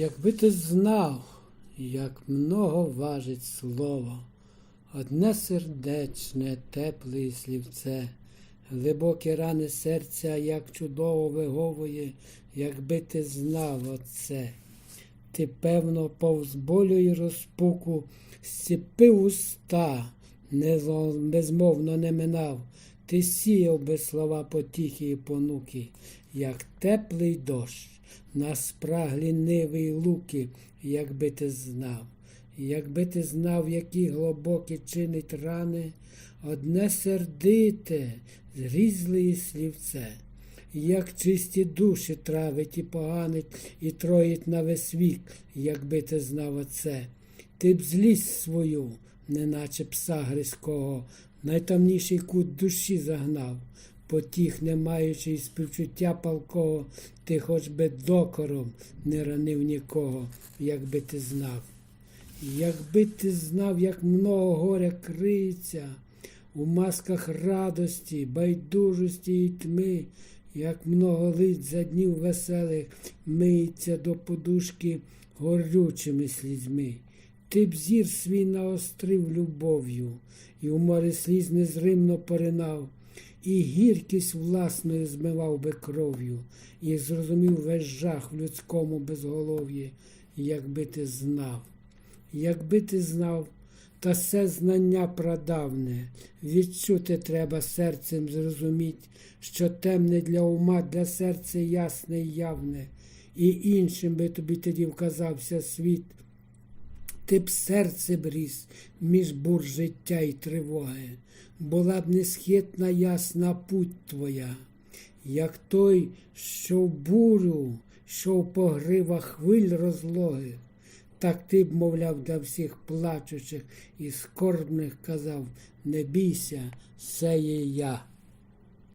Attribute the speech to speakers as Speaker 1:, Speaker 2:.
Speaker 1: Якби ти знав, як много важить слово, одне сердечне, тепле слівце, глибокі рани серця, як чудово виговує, якби ти знав оце. Ти, певно, повз болю й розпуку, зціпив уста, не зо- безмовно не минав. Ти сіяв би слова потіхи і понуки, як теплий дощ, на спраглі ниви й луки, якби ти знав. Якби ти знав, які глибокі чинить рани, одне сердите, зрізли слівце як чисті душі травить і поганить, і троїть на весь вік, якби ти знав оце. Ти б злість свою, неначе пса гризького, в найтемніший кут душі загнав. Потіх, не маючи співчуття палкого, ти хоч би докором не ранив нікого, якби ти знав. Якби ти знав, як много горя криється у масках радості, байдужості і тьми, як много лить за днів веселих миється до подушки горючими слізьми. Ти б зір свій наострив любов'ю, і у море сліз незримно поринав, і гіркість власною змивав би кров'ю, і зрозумів весь жах в людському безголов'ї, якби ти знав. Якби ти знав, та все знання прадавне, відчути треба серцем зрозуміть, що темне для ума, для серця ясне й явне, і іншим би тобі тоді вказався світ. Ти б серце бріз між бур життя й тривоги, була б несхитна ясна путь твоя, як той, що в бурю, що в погривах хвиль розлоги. Так ти б, мовляв, для всіх плачучих і скорбних казав, не бійся, це є я.